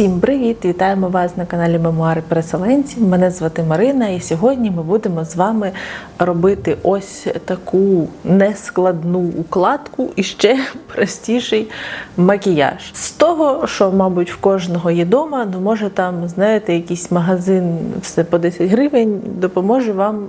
Всім привіт! Вітаємо вас на каналі Мемуари Переселенців. Мене звати Марина, і сьогодні ми будемо з вами робити ось таку нескладну укладку і ще простіший макіяж. З того, що, мабуть, в кожного є дома, ну може там, знаєте, якийсь магазин все по 10 гривень допоможе вам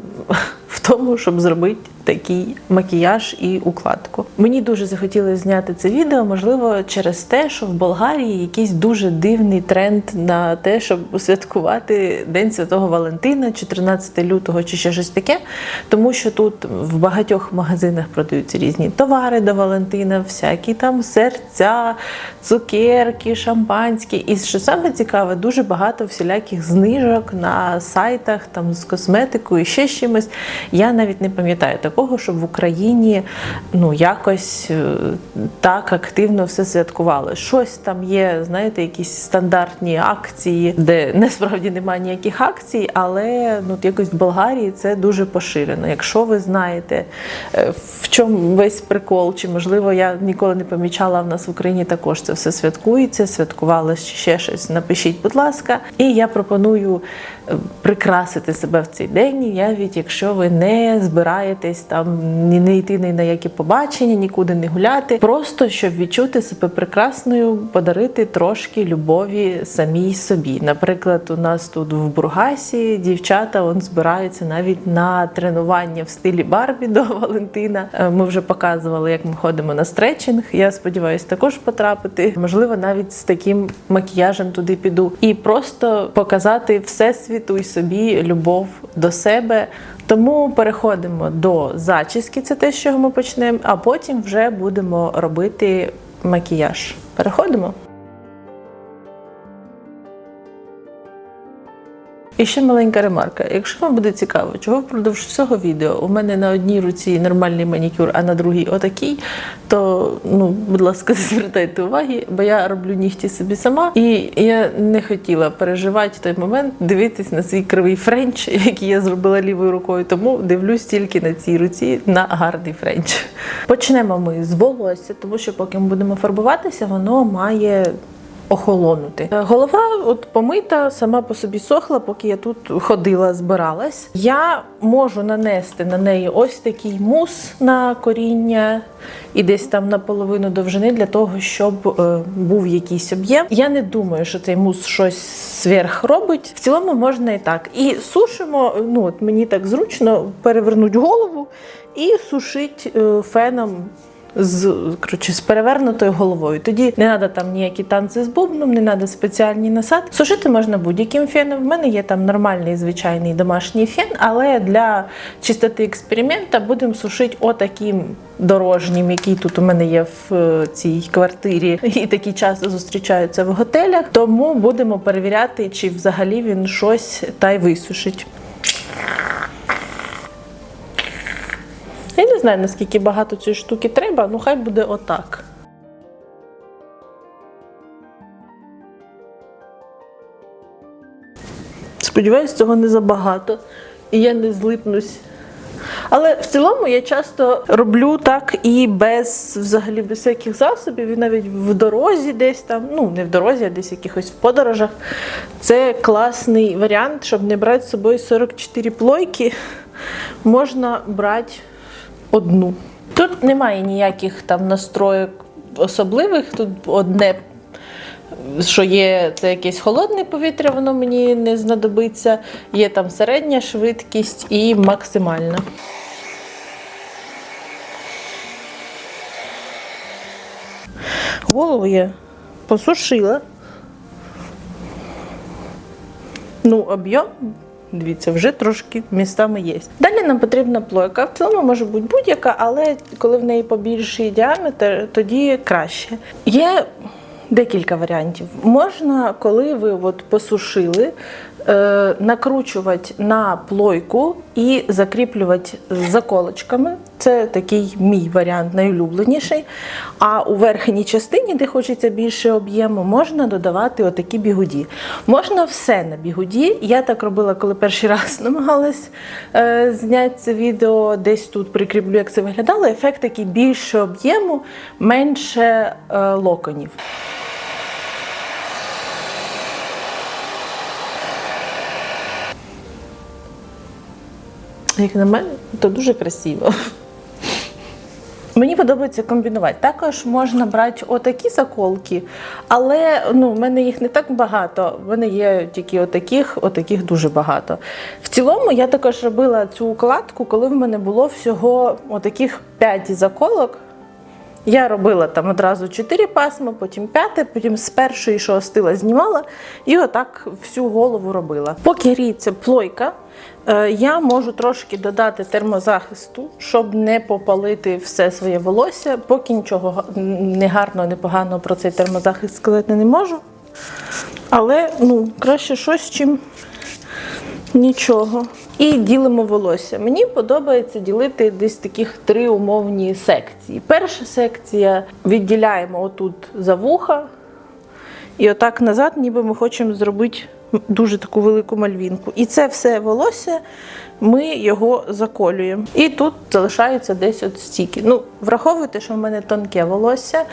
в тому, щоб зробити такий макіяж і укладку. Мені дуже захотілося зняти це відео, можливо, через те, що в Болгарії якийсь дуже дивний тренд на те, щоб святкувати День Святого Валентина, 14 лютого чи ще щось таке. Тому що тут в багатьох магазинах продаються різні товари до Валентина, всякі там серця, цукерки, шампанські. І що саме цікаве, дуже багато всіляких знижок на сайтах там з косметикою і ще чимось. Я навіть не пам'ятаю такого, щоб в Україні ну якось е, так активно все святкували. Щось там є, знаєте, якісь стандартні акції, де насправді немає ніяких акцій, але ну якось в Болгарії це дуже поширено. Якщо ви знаєте, е, в чому весь прикол, чи можливо я ніколи не помічала, в нас в Україні також це все святкується, святкували ще щось. Напишіть, будь ласка, і я пропоную е, прикрасити себе в цей день, навіть якщо ви не збираєтесь там ні не йти ні на які побачення, нікуди не гуляти. Просто щоб відчути себе прекрасною, подарити трошки любові самій собі. Наприклад, у нас тут в Бургасі дівчата он збираються навіть на тренування в стилі Барбі до Валентина. Е, Ми вже показували, як ми ходимо на стретчинг. Я сподіваюся, також потрапити. Можливо, навіть з таким макіяжем туди піду, і просто показати всесвіту і собі любов до себе. Тому переходимо до зачіски, це те, з чого ми почнемо, а потім вже будемо робити макіяж. Переходимо. І ще маленька ремарка. Якщо вам буде цікаво, чого впродовж всього відео у мене на одній руці нормальний манікюр, а на другій отакий, то ну, будь ласка, звертайте уваги, бо я роблю нігті собі сама, і я не хотіла переживати той момент, дивитись на свій кривий френч, який я зробила лівою рукою, тому дивлюсь тільки на цій руці на гарний френч. Почнемо ми з волосся, тому що поки ми будемо фарбуватися, воно має охолонути. Е, Голова от помита, сама по собі сохла, поки я тут ходила, збиралась. Я можу нанести на неї ось такий мус на коріння і десь там наполовину довжини для того, щоб е, був якийсь об'єм. Я не думаю, що цей мус щось сверх робить. В цілому можна і так. І сушимо. Ну от мені так зручно перевернути голову і сушить е, феном з коротше, з перевернутою головою. Тоді не треба там ніякі танці з бубном, не треба спеціальні насадки. Сушити можна будь-яким феном. В мене є там нормальний звичайний домашній фен, але для чистоти експеримента будемо сушити отаким дорожнім, який тут у мене є в е, цій квартирі, і такі часто зустрічаються в готелях. Тому будемо перевіряти, чи взагалі він щось та й висушить. Знаю, наскільки багато цієї штуки треба, ну хай буде отак. Сподіваюсь, цього не забагато. І я не злипнусь. Але в цілому я часто роблю так і без взагалі без всяких засобів, і навіть в дорозі десь там, ну не в дорозі, а десь якихось в подорожах. Це класний варіант, щоб не брати з собою 44 плойки. Можна брати одну. Тут немає ніяких там настроїк особливих. Тут одне, що є, це якесь холодне повітря, воно мені не знадобиться. Є там середня швидкість і максимальна. Голову я посушила. Ну, об'єм, дивіться, вже трошки містами є. Далі нам потрібна плойка. В цілому може бути будь-яка, але коли в неї побільший діаметр, тоді краще. Є декілька варіантів. Можна, коли ви от посушили, накручувати на плойку і закріплювати заколочками. Це такий мій варіант найулюбленіший. А у верхній частині, де хочеться більше об'єму, можна додавати отакі бігуді. Можна все на бігуді. Я так робила, коли перший раз намагалась е, зняти це відео, десь тут прикріплю, як це виглядало. Ефект такий більше об'єму, менше е, локонів. Як на мене, то дуже красиво. Мені подобається комбінувати. Також можна брати отакі заколки, але ну, в мене їх не так багато. В мене є тільки отаких, отаких дуже багато. В цілому я також робила цю укладку, коли в мене було всього отаких 5 заколок. Я робила там одразу 4 пасма, потім п'яте, потім з першої, що остила, знімала, і отак всю голову робила. Поки гріється плойка, е, я можу трошки додати термозахисту, щоб не попалити все своє волосся. Поки нічого не гарного, не поганого про цей термозахист сказати не можу. Але ну, краще щось, чим Нічого. І ділимо волосся. Мені подобається ділити десь таких три умовні секції. Перша секція відділяємо отут за вуха, і отак назад, ніби ми хочемо зробити дуже таку велику мальвінку. І це все волосся ми його заколюємо. І тут залишається десь от стільки. Ну, враховуйте, що в мене тонке волосся,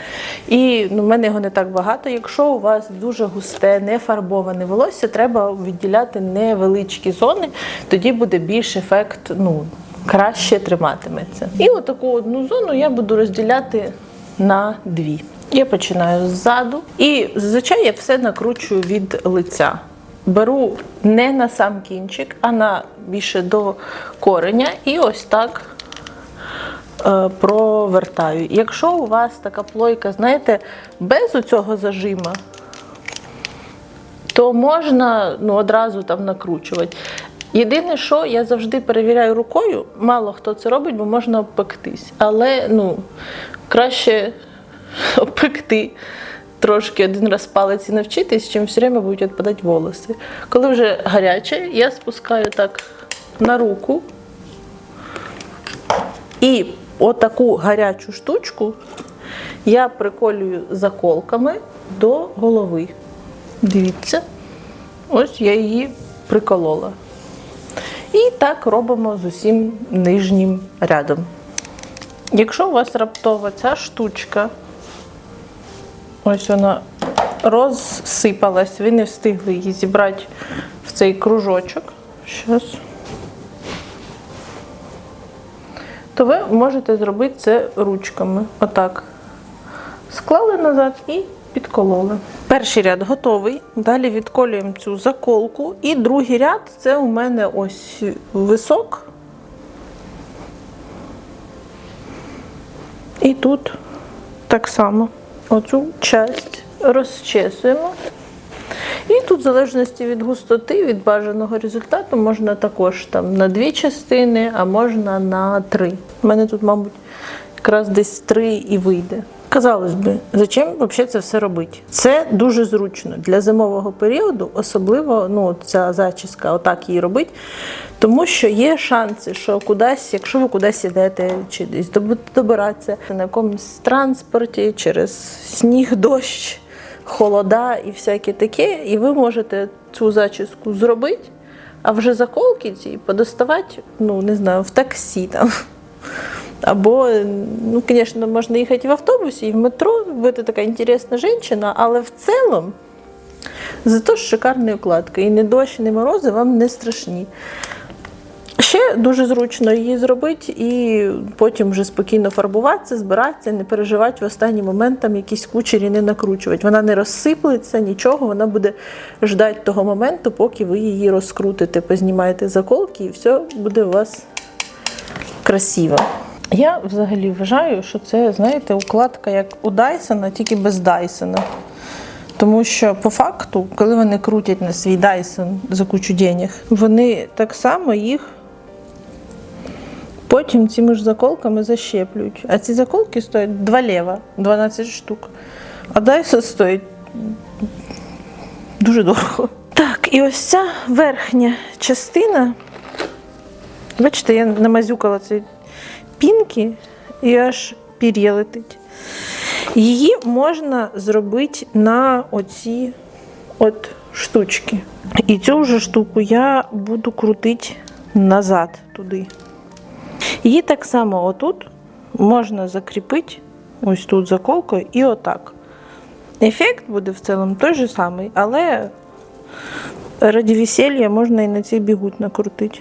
і ну, в мене його не так багато. Якщо у вас дуже густе, не фарбоване волосся, треба відділяти невеличкі зони, тоді буде більш ефект, ну, краще триматиметься. І отаку одну зону я буду розділяти на дві. Я починаю ззаду. І зазвичай я все накручую від лиця. Беру не на сам кінчик, а на більше до кореня, і ось так е, провертаю. Якщо у вас така плойка, знаєте, без цього зажима, то можна ну, одразу там накручувати. Єдине, що я завжди перевіряю рукою, мало хто це робить, бо можна обпектись. Але ну, краще обпекти трошки один раз палець і навчитись, чим все время будуть відпадати волоси. Коли вже гаряче, я спускаю так на руку і отаку гарячу штучку я приколюю заколками до голови. Дивіться, ось я її приколола. І так робимо з усім нижнім рядом. Якщо у вас раптова ця штучка, ось вона розсипалась, ви не встигли її зібрати в цей кружочок. Щас. То ви можете зробити це ручками. Отак. Склали назад і підкололи. Перший ряд готовий. Далі відколюємо цю заколку. І другий ряд це у мене ось висок. І тут так само оцю часть розчесуємо. І тут, в залежності від густоти, від бажаного результату, можна також там на дві частини, а можна на три. У мене тут, мабуть, якраз десь три і вийде. Казалось би, зачем взагалі це все робити? Це дуже зручно для зимового періоду, особливо ну, ця зачіска, отак її робити, тому що є шанси, що кудись, якщо ви кудись йдете чи десь доб- добиратися на якомусь транспорті через сніг, дощ, холода і всяке таке, і ви можете цю зачіску зробити, а вже заколки ці подоставати, ну не знаю, в таксі там. Або, ну, звісно, можна їхати в автобусі і в метро, бути така інтересна жінка, але в цілому зато ж шикарна укладка. І ні дощ, ні морози вам не страшні. Ще дуже зручно її зробити і потім вже спокійно фарбуватися, збиратися, не переживати в останній момент там якісь кучері не накручувати. Вона не розсиплеться, нічого, вона буде ждати того моменту, поки ви її розкрутите, познімаєте заколки, і все буде у вас красиво. Я взагалі вважаю, що це, знаєте, укладка як у Дайсона, тільки без Дайсона. Тому що по факту, коли вони крутять на свій Дайсон за кучу денег, вони так само їх потім цими ж заколками защеплюють. А ці заколки стоять 2 лева, 12 штук. А Дайсон стоїть дуже дорого. Так, і ось ця верхня частина. Бачите, я намазюкала ці пінки і аж пір'я летить. Її можна зробити на оці от штучки. І цю вже штуку я буду крутити назад туди. Її так само отут можна закріпити, ось тут заколкою, і отак. Ефект буде в цілому той же самий, але раді весілля можна і на цей бігут накрутити.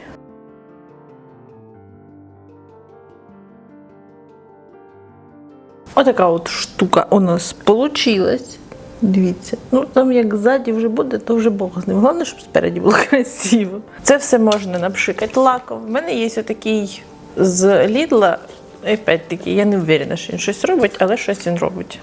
Отака от штука у нас получилась. Дивіться, ну там як ззаді вже буде, то вже Бог з ним. Головне, щоб спереді було красиво. Це все можна напшикати лаком. У мене є отакий з Лідла. Опять-таки, я не впевнена, що він щось робить, але щось він робить.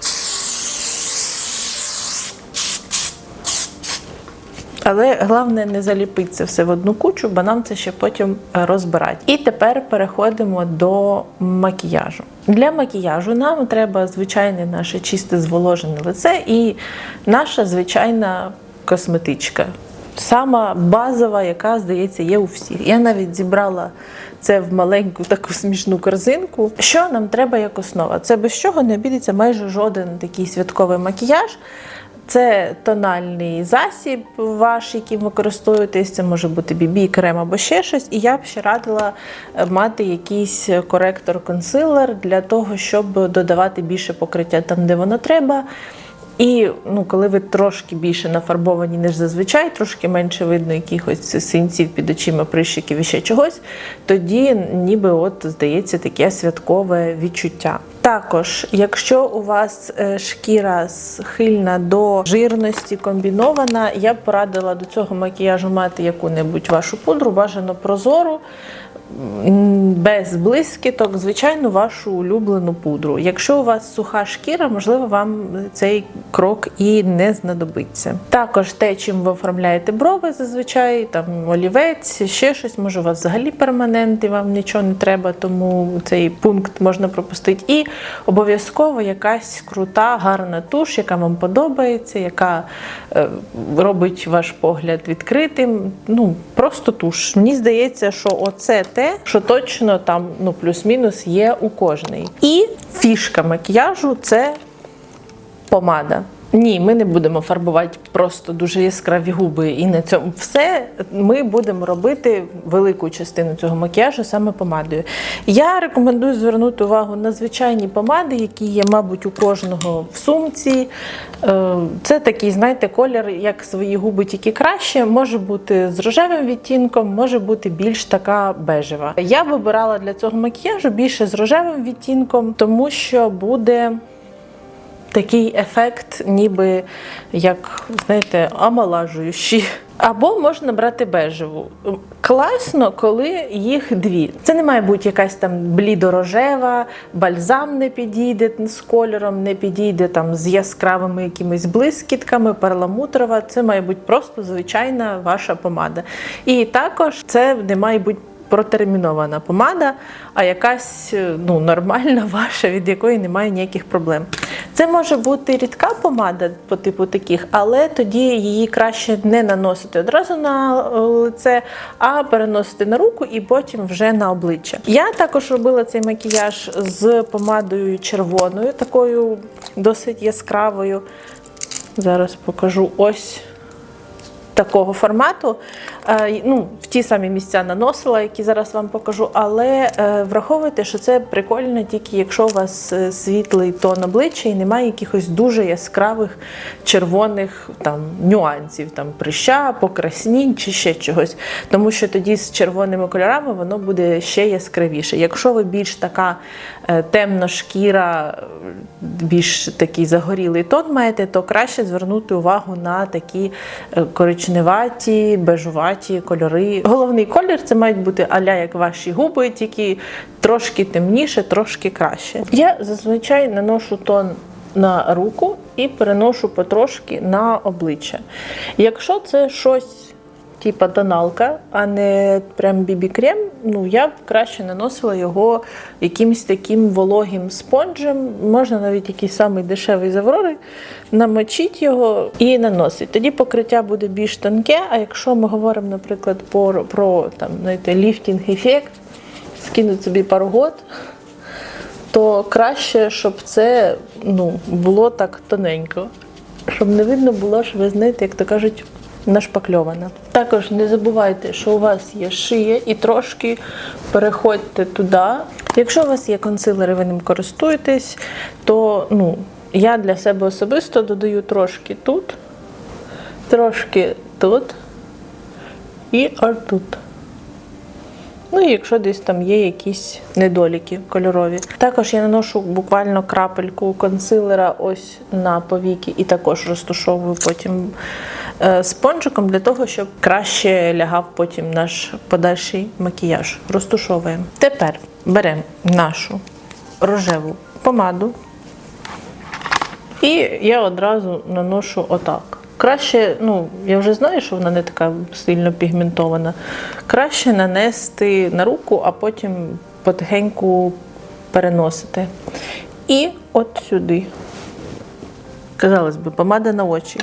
Але головне не заліпити це все в одну кучу, бо нам це ще потім розбирати. І тепер переходимо до макіяжу. Для макіяжу нам треба звичайне наше чисте зволожене лице і наша звичайна косметичка. Сама базова, яка, здається, є у всіх. Я навіть зібрала це в маленьку таку смішну корзинку. Що нам треба як основа? Це без чого не обійдеться майже жоден такий святковий макіяж. Це тональний засіб ваш, яким ви. Це може бути бібі, крем або ще щось. І я б ще радила е, мати якийсь коректор-консилер для того, щоб додавати більше покриття там, де воно треба. І ну, коли ви трошки більше нафарбовані, ніж зазвичай, трошки менше видно якихось синців під очима, прищиків і ще чогось, тоді ніби от здається таке святкове відчуття. Також, якщо у вас е, шкіра схильна до жирності комбінована, я б порадила до цього макіяжу мати яку-небудь вашу пудру, бажано прозору. Без блискіток, звичайно, вашу улюблену пудру. Якщо у вас суха шкіра, можливо, вам цей крок і не знадобиться. Також те, чим ви оформляєте брови, зазвичай там олівець, ще щось, може, у вас взагалі перманент, і вам нічого не треба, тому цей пункт можна пропустити. І обов'язково якась крута, гарна туш, яка вам подобається, яка е, робить ваш погляд відкритим. Ну, просто туш. Мені здається, що оце те, що точно там ну, плюс-мінус є у кожної. І фішка макіяжу це помада. Ні, ми не будемо фарбувати просто дуже яскраві губи і на цьому все. Ми будемо робити велику частину цього макіяжу саме помадою. Я рекомендую звернути увагу на звичайні помади, які є, мабуть, у кожного в сумці. Е, Це такий, знаєте, колір, як свої губи, тільки краще. Може бути з рожевим відтінком, може бути більш така бежева. Я вибирала для цього макіяжу більше з рожевим відтінком, тому що буде такий ефект, ніби як, знаєте, омолажуючий. Або можна брати бежеву. Класно, коли їх дві. Це не має бути якась там блідорожева, бальзам не підійде з кольором, не підійде там з яскравими якимись блискітками, перламутрова. Це має бути просто звичайна ваша помада. І також це не має бути протермінована помада, а якась ну, нормальна ваша, від якої немає ніяких проблем. Це може бути рідка помада по типу таких, але тоді її краще не наносити одразу на е, лице, а переносити на руку і потім вже на обличчя. Я також робила цей макіяж з помадою червоною, такою досить яскравою. Зараз покажу ось такого формату. Е, ну, в ті самі місця наносила, які зараз вам покажу, але е, враховуйте, що це прикольно тільки якщо у вас е, світлий тон обличчя і немає якихось дуже яскравих червоних там, нюансів, там, прища, покраснінь чи ще чогось. Тому що тоді з червоними кольорами воно буде ще яскравіше. Якщо ви більш така шкіра, більш такий загорілий тон маєте, то краще звернути увагу на такі е, коричневаті, бежуваті кольори. Головний колір це мають бути аля як ваші губи, тільки трошки темніше, трошки краще. Я зазвичай наношу тон на руку і переношу потрошки на обличчя. Якщо це щось типа тоналка, а не прям бібі-крем, ну я б краще наносила його якимось таким вологим спонжем. Можна навіть якийсь самий дешевий з Аврори, намочити його і наносити. Тоді покриття буде більш тонке. А якщо ми говоримо, наприклад, про, про там, знаєте, ліфтінг-ефект, скинути собі пару год, то краще, щоб це ну, було так тоненько. Щоб не видно було, що ви знаєте, як то кажуть, нашпакльована. Також не забувайте, що у вас є шия, і трошки переходьте туди. Якщо у вас є консилер і ви ним користуєтесь, то ну, я для себе особисто додаю трошки тут, трошки тут і ось тут. Ну і якщо десь там є якісь недоліки кольорові. Також я наношу буквально крапельку консилера ось на повіки і також розташовую потім спонжиком для того, щоб краще лягав потім наш подальший макіяж. Розтушовуємо. Тепер беремо нашу рожеву помаду. І я одразу наношу отак. Краще, ну, я вже знаю, що вона не така сильно пігментована. Краще нанести на руку, а потім потихеньку переносити. І от сюди. Казалось би, помада на очі.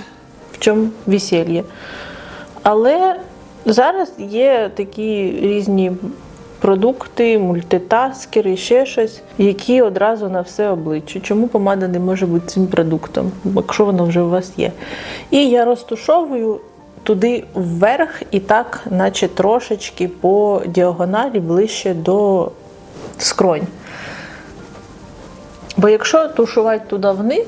Чому весілля. Але зараз є такі різні продукти, мультитаскери, ще щось, які одразу на все обличчя. Чому помада не може бути цим продуктом, якщо вона вже у вас є? І я розтушовую туди вверх і так, наче трошечки по діагоналі ближче до скронь. Бо якщо тушувати туди вниз,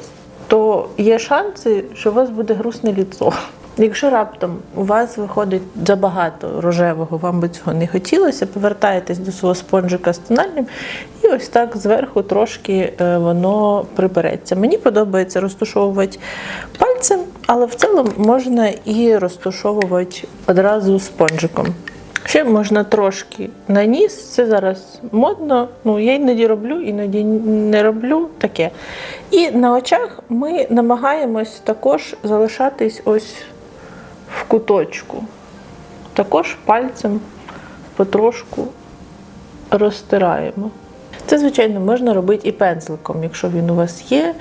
то є шанси, що у вас буде грустне ліцо. Якщо раптом у вас виходить забагато рожевого, вам би цього не хотілося, повертаєтесь до свого спонжика з тональним, і ось так зверху трошки е, воно прибереться. Мені подобається розтушовувати пальцем, але в цілому можна і розтушовувати одразу спонжиком. Ще можна трошки на ніс, це зараз модно. Ну, я іноді роблю, іноді не роблю таке. І на очах ми намагаємось також залишатись ось в куточку. Також пальцем потрошку розтираємо. Це, звичайно, можна робити і пензликом, якщо він у вас є.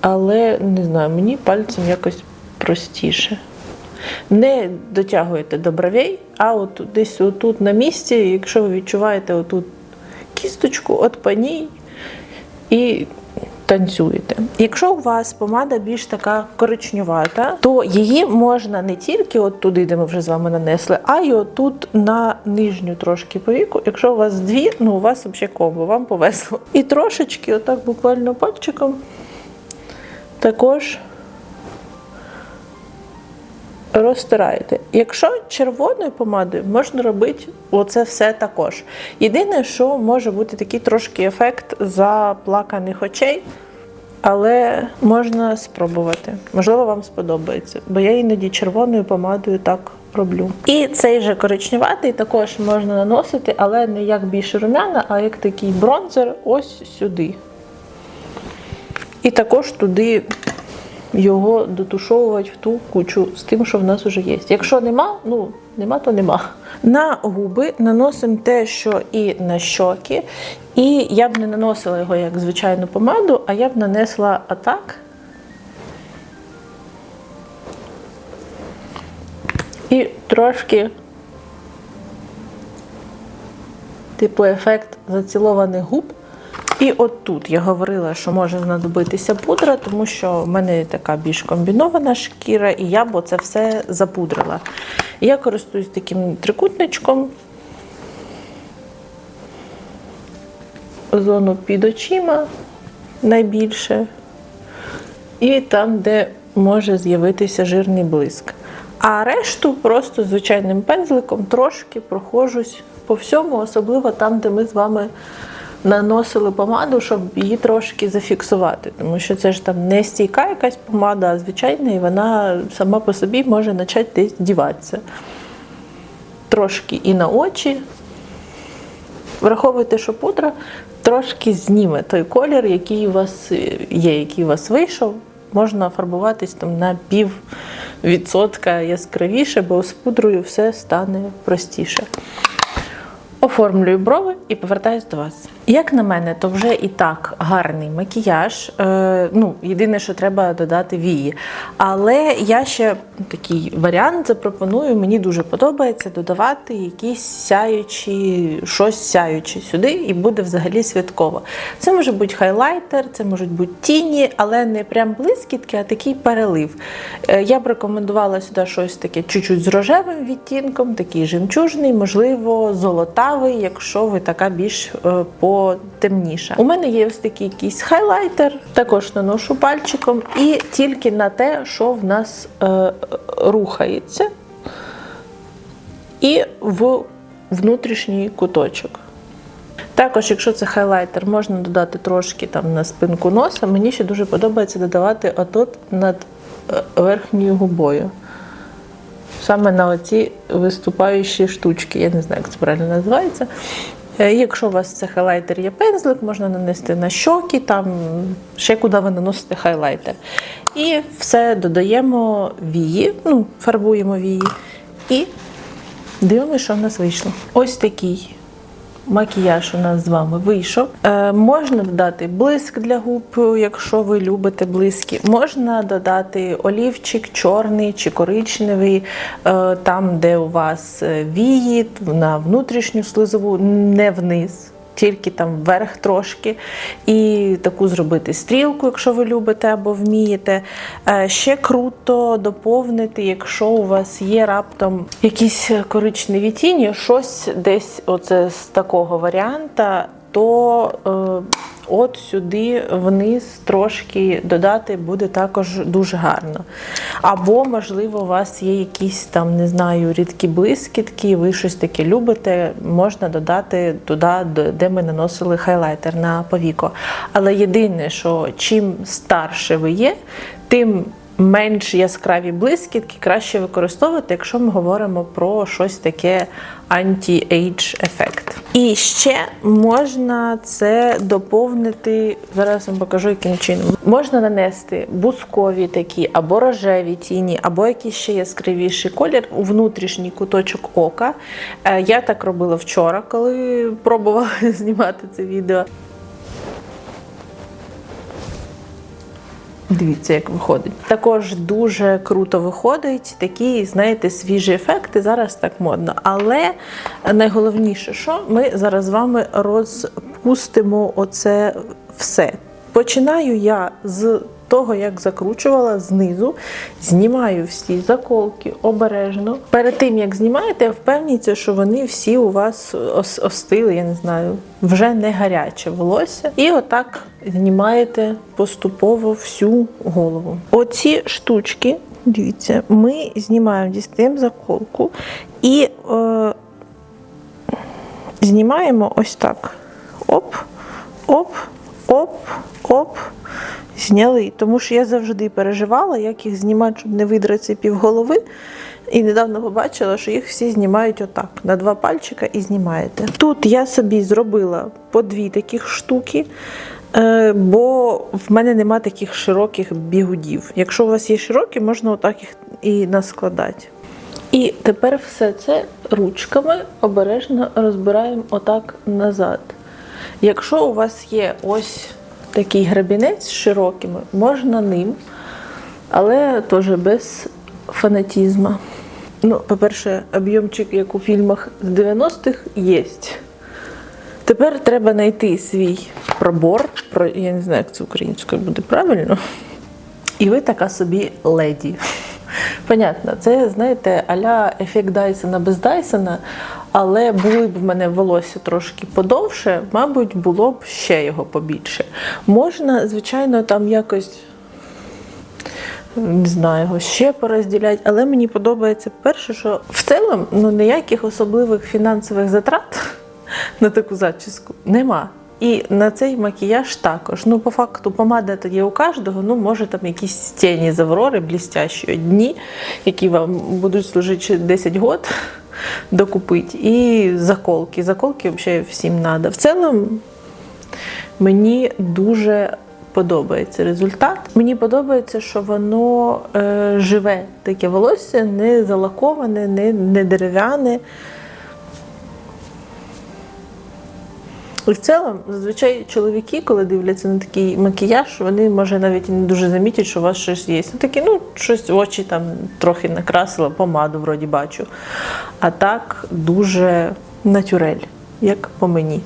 Але не знаю, мені пальцем якось простіше. Не дотягуєте до бровей, а от десь отут на місці, якщо ви відчуваєте отут кісточку, от по ній і танцюєте. Якщо у вас помада більш така коричневата, то її можна не тільки от туди, де ми вже з вами нанесли, а й отут на нижню трошки повіку. Якщо у вас дві, ну у вас взагалі комбо, вам повезло. І трошечки, отак буквально пальчиком, також розтираєте. Якщо червоною помадою, можна робити оце все також. Єдине, що може бути такий трошки ефект заплаканих очей, але можна спробувати. Можливо, вам сподобається, бо я іноді червоною помадою так роблю. І цей же коричневатий також можна наносити, але не як більше румяна, а як такий бронзер ось сюди. І також туди його дотушовувати в ту кучу з тим, що в нас вже є. Якщо нема, ну нема, то нема. На губи наносимо те, що і на щоки. І я б не наносила його як звичайну помаду, а я б нанесла атак. І трошки типу ефект зацілованих губ. І от тут я говорила, що може знадобитися пудра, тому що в мене така більш комбінована шкіра, і я б це все запудрила. Я користуюсь таким трикутничком. Зону під очима найбільше. І там, де може з'явитися жирний блиск. А решту просто звичайним пензликом трошки проходжусь по всьому, особливо там, де ми з вами наносили помаду, щоб її трошки зафіксувати. Тому що це ж там не стійка якась помада, а звичайна, і вона сама по собі може почати десь діватися. Трошки і на очі. Враховуйте, що пудра трошки зніме той колір, який у вас є, який у вас вийшов. Можна фарбуватись там на пів відсотка яскравіше, бо з пудрою все стане простіше. Оформлюю брови і повертаюсь до вас. Як на мене, то вже і так гарний макіяж. Е, ну, єдине, що треба додати вії. Але я ще такий варіант запропоную. Мені дуже подобається додавати якісь сяючі, щось сяюче сюди, і буде взагалі святково. Це може бути хайлайтер, це можуть бути тіні, але не прям блискітки, а такий перелив. Е, я б рекомендувала сюди щось таке чуть-чуть з рожевим відтінком, такий жемчужний, можливо, золотавий, якщо ви така більш е, потемніша. У мене є ось такий якийсь хайлайтер, також наношу пальчиком, і тільки на те, що в нас е, рухається. І в внутрішній куточок. Також, якщо це хайлайтер, можна додати трошки там на спинку носа. Мені ще дуже подобається додавати отут над е, верхньою губою. Саме на оці виступаючі штучки. Я не знаю, як це правильно називається. Е, Якщо у вас це хайлайтер є пензлик, можна нанести на щоки, там ще куди ви наносите хайлайтер. І все додаємо вії, ну, фарбуємо вії. І дивимося, що в нас вийшло. Ось такий макіяж у нас з вами вийшов. Е, можна додати блиск для губ, якщо ви любите блиски. Можна додати олівчик чорний чи коричневий, е, там, де у вас е, вії, на внутрішню слизову, не вниз. Тільки там вверх трошки, і таку зробити стрілку, якщо ви любите або вмієте. Е, Ще круто доповнити, якщо у вас є раптом якісь коричневі тіні, щось десь оце з такого варіанта, то е, от сюди вниз трошки додати буде також дуже гарно. Або, можливо, у вас є якісь там, не знаю, рідкі блискітки, ви щось таке любите, можна додати туди, де- ми наносили хайлайтер на повіко. Але єдине, що чим старше ви є, тим менш яскраві блискітки краще використовувати, якщо ми говоримо про щось таке анті-ейдж ефект. І ще можна це доповнити. Зараз вам покажу, яким чином. Можна нанести бускові такі або рожеві тіні, або якийсь ще яскравіший колір у внутрішній куточок ока. Е, Я так робила вчора, коли пробувала знімати це відео. Дивіться, як виходить. Також дуже круто виходить такі, знаєте, свіжі ефекти. Зараз так модно. Але найголовніше, що ми зараз з вами розпустимо оце все. Починаю я з того, як закручувала знизу, знімаю всі заколки обережно. Перед тим як знімаєте, впевніться, що вони всі у вас остили, я не знаю, вже не гаряче волосся. І отак знімаєте поступово всю голову. Оці штучки, дивіться, ми знімаємо, дістаємо заколку і е, знімаємо ось так. Оп, оп, оп, оп. Зняли. Тому що я завжди переживала, як їх знімати, щоб не видрати півголови. І недавно побачила, що їх всі знімають отак, на два пальчика і знімаєте. Тут я собі зробила по дві таких штуки, е, бо в мене нема таких широких бігудів. Якщо у вас є широкі, можна отак їх і наскладати. І тепер все це ручками обережно розбираємо отак назад. Якщо у вас є ось такий грабінець з широкими, можна ним, але теж без фанатізму. Ну, по-перше, об'ємчик, як у фільмах з 90-х, є. Тепер треба знайти свій пробор. Про, я не знаю, як це українською буде правильно. І ви така собі леді. Понятно, це, знаєте, аля ефект Дайсона без Дайсона, але були б в мене волосся трошки подовше, мабуть, було б ще його побільше. Можна, звичайно, там якось. Не знаю, його ще порозділяти, але мені подобається перше, що в цілому ну, ніяких особливих фінансових затрат на таку зачіску нема. І на цей макіяж також. Ну, по факту, помада є у кожного, ну, може там якісь тіні з аврори блістящі одні, які вам будуть служити ще 10 років, докупити. І заколки. Заколки взагалі всім треба. В цілому мені дуже подобається результат. Мені подобається, що воно е, живе таке волосся, не залаковане, не, не дерев'яне. І в цілому, зазвичай чоловіки, коли дивляться на такий макіяж, вони може навіть не дуже замітять, що у вас щось є. Ну такі, ну, щось в очі там трохи накрасила, помаду вроді бачу. А так дуже натюрель, як по мені.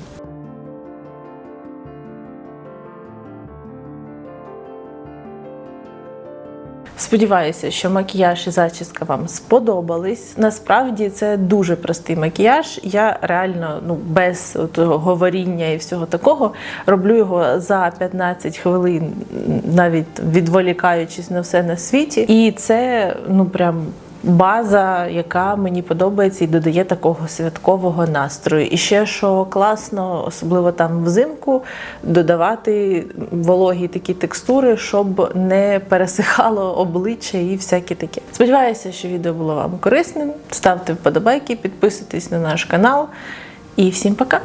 Сподіваюся, що макіяж і зачіска вам сподобались. Насправді це дуже простий макіяж. Я реально ну без того говоріння і всього такого роблю його за 15 хвилин, навіть відволікаючись на все на світі. І це ну прям база, яка мені подобається і додає такого святкового настрою. І ще що класно, особливо там взимку, додавати вологі такі текстури, щоб не пересихало обличчя і всяке таке. Сподіваюся, що відео було вам корисним. Ставте вподобайки, підписуйтесь на наш канал. І всім пока!